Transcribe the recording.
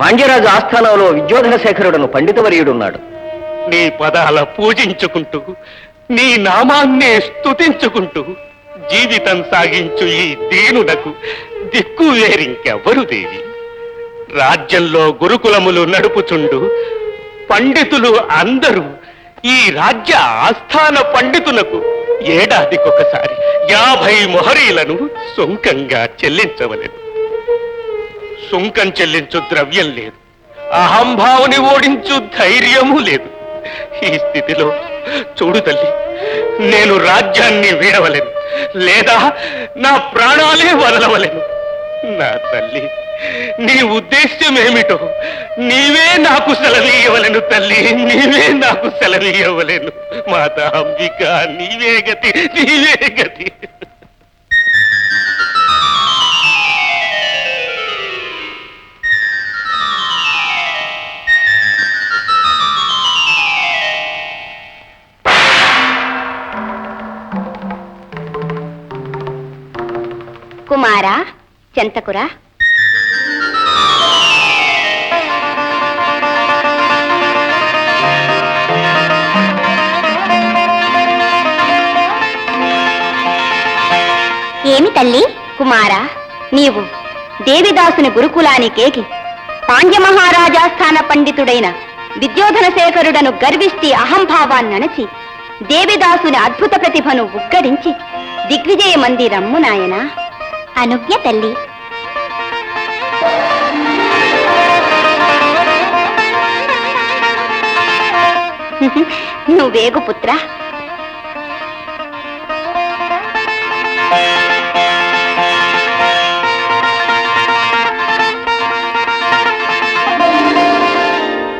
పాండ్యరాజు ఆస్థానంలో విద్యోధన శేఖరుడను పండితవర్యుడున్నాడు. నీ పదాల పూజించుకుంటూ నీ నామాన్నే స్తుతించుకుంటూ జీవితం సాగించు ఈ దీనునకు దిక్కు వేరింకెవ్వరు దేవి? రాజ్యంలో గురుకులములు నడుపుచుండు పండితులు అందరూ ఈ రాజ్య ఆస్థాన పండితులకు ఏడాదికొకసారి యాభై మొహరీలను సొంకంగా చెల్లించవలేదు సుంకం చెల్లించు ద్రవ్యం లేదు. అహంభావుని ఓడించు ధైర్యము లేదు. ఈ స్థితిలో చూడు తల్లి నేను రాజ్యాన్ని వీడవలేను. లేదా నా ప్రాణాలే వదలవలేను. నా తల్లి నీ ఉద్దేశ్యం ఏమిటో నీవే నాకు సెలవీయవలెను తల్లి నీవే నాకు సెలవీయవలేను. మాత అంబిక నీవే గతి నీవే గతి. కుమారా చెంతకురా. ఏమి తల్లి? కుమారా నీవు దేవిదాసుని గురుకులానికేకి పాండ్య మహారాజాస్థాన పండితుడైన విద్యోధన శేఖరుడను గర్విష్టి అహంభావాన్నణచి దేవిదాసుని అద్భుత ప్రతిభను ఉగ్గరించి దిగ్విజయ మందిరమ్ము నాయనా. అనుజ్ఞ తల్లి. నువ్వేగు పుత్ర.